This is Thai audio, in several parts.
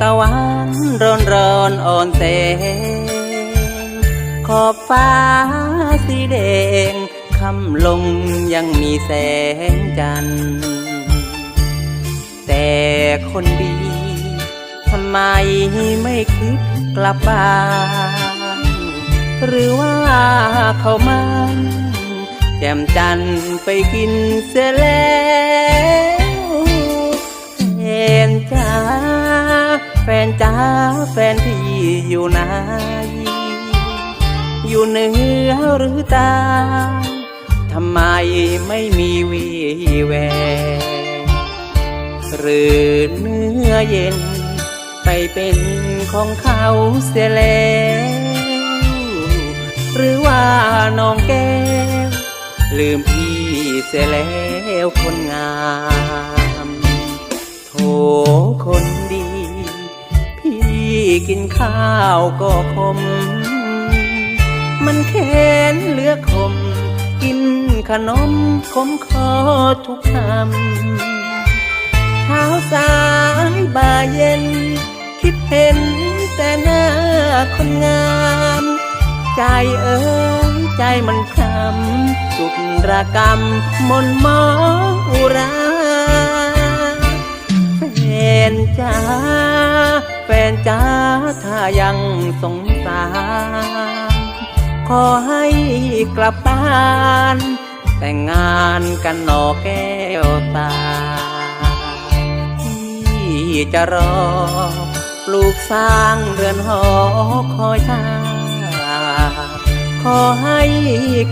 ตะวันร้อนร้อนอ่อนแสงขอบฟ้าสีแดงคำลงยังมีแสงจันทร์แต่คนดีทำไมไม่คิดกลับบ้านหรือว่าเขามันแจ่มจันทร์ไปกินเสียแล้วแฟนจ้าแฟน จ้าแฟนพี่อยู่ไหนอยู่เหนือหรือใตาทำไมไม่มีวีแววหรือเนื้อเย็น ไปเป็นของเขาเสียแล้วหรือว่าน้องแก้ว ลืมพี่เสียแล้วคนงาม กินข้าวก็คม มันแค้นเหลือคม กินขนมคมคอทุกคำเช้าสายบ่ายเย็น คิดเห็นแต่หน้าคนงาม ใจเอ้ยใจมันคำสุดระกรรมมนมองอุราแฟนจ้า แฟนจ้าถ้ายังสงสาร ขอให้กลับบ้าน แต่งงานกันหนอแก้วตาที่จะรอปลูกสร้างเรือนหอคอยท่าขอให้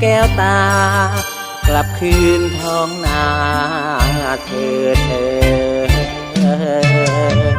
แก้วตา กลับคืนท้องนาเธอเธอ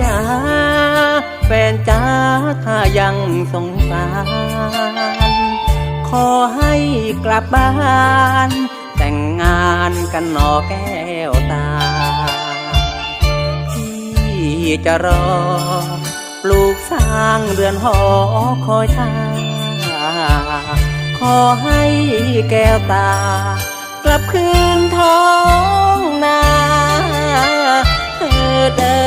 จ้าแฟนจ้าถ้ายังสงสาร ขอให้กลับบ้าน แต่งงานกันหนอแก้วตา พี่จะรอ ปลูกสร้างเรือนหอคอยท่าขอให้แก้วตา กลับคืนท้องนาเธอเดิ